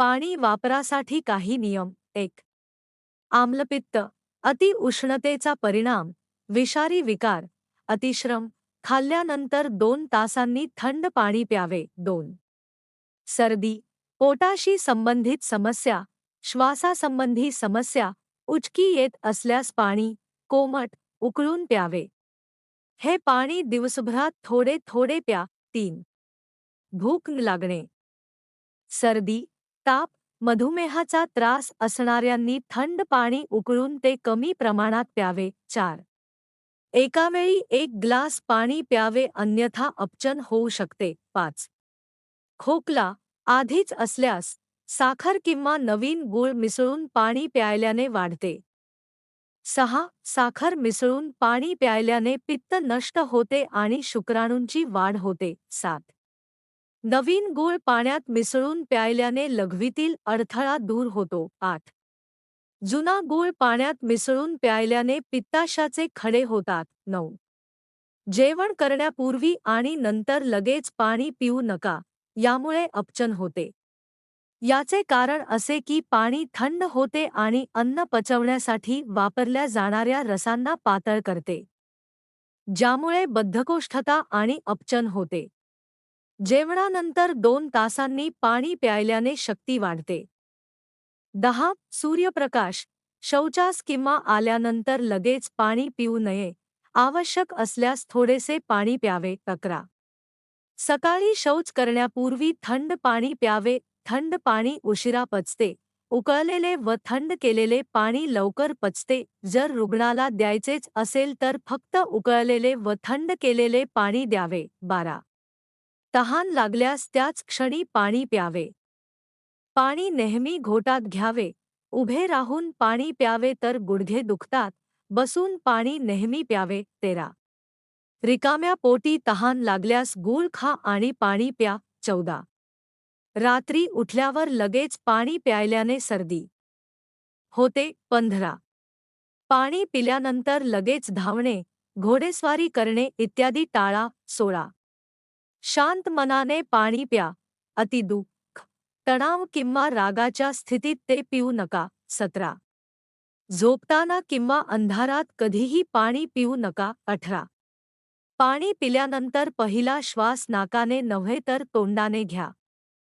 पाणी वापरासाठी काही नियम. एक. आम्लपित्त. अति उष्णतेचा परिणाम. विषारी विकार. अतिश्रम. खाल्ल्यानंतर दोन तासांनी थंड पाणी प्यावे. दोन. सर्दी. पोटाशी संबंधित समस्या. श्वासासंबंधी समस्या. उचकी येत असल्यास पाणी कोमट उकळून प्यावे. हे पाणी दिवसभरात थोडे थोडे प्या. तीन. भूक लागणे. सर्दी. ताप मधुमेहाचा त्रास असणाऱ्यांनी थंड पाणी उकळून ते कमी प्रमाणात प्यावे. चार. एकावेळी एक ग्लास पाणी प्यावे अन्यथा अपचन होऊ शकते. पाच. खोकला आधीच असल्यास साखर किंवा नवीन गूळ मिसळून पाणी प्यायल्याने वाढते. सहा. साखर मिसळून पाणी प्यायल्याने पित्त नष्ट होते आणि शुक्राणूंची वाढ होते. सात. नवीन गूळ पाण्यात मिसळून प्यायल्याने लघवीतील अडथळा दूर होतो. आठ. जुना गूळ पाण्यात मिसळून प्यायल्याने पित्ताशाचे खडे होतात. नऊ. जेवण करण्यापूर्वी आणि नंतर लगेच पाणी पिऊ नका यामुळे अपचन होते. याचे कारण असे की पाणी थंड होते आणि अन्न पचवण्यासाठी वापरल्या जाणाऱ्या रसांना पातळ करते ज्यामुळे बद्धकोष्ठता आणि अपचन होते. जेवणानंतर दोन तासांनी पाणी प्यायल्याने शक्ती वाढते. दहा सूर्यप्रकाश शौचास किंवा आल्यानंतर लगेच पाणी पिऊ नये आवश्यक असल्यास थोडेसे पाणी प्यावे अकरा. सकाळी शौच करण्यापूर्वी थंड पाणी प्यावे थंड पाणी उशिरा पचते उकळलेले व थंड केलेले पाणी लवकर पचते जर रुग्णाला द्यायचेच असेल तर फक्त उकळलेले व थंड केलेले पाणी द्यावे बारा. तहान लागल्यास त्याच क्षणी पाणी प्यावे. पाणी नेहमी घोटात घ्यावे. उभे राहून पाणी प्यावे तर गुडघे दुखतात. बसून पाणी नेहमी प्यावे तेरा. रिकाम्या पोटी तहान लागल्यास गूळ खा आणि पाणी प्या चौदा. रात्री उठल्यावर लगेच पाणी प्यायल्याने सर्दी. होते पंधरा. पाणी पिल्यानंतर लगेच धावणे घोडेस्वारी करणे इत्यादी टाळा सोळा. शांत मनाने पाणी प्या. अतिदुःख तणाव किंवा रागाच्या स्थितीत ते पिऊ नका. सतरा. झोपताना किंवा अंधारात कधीही पाणी पिऊ नका. अठरा. पाणी पिल्यानंतर पहिला श्वास नाकाने नव्हे तर तोंडाने घ्या.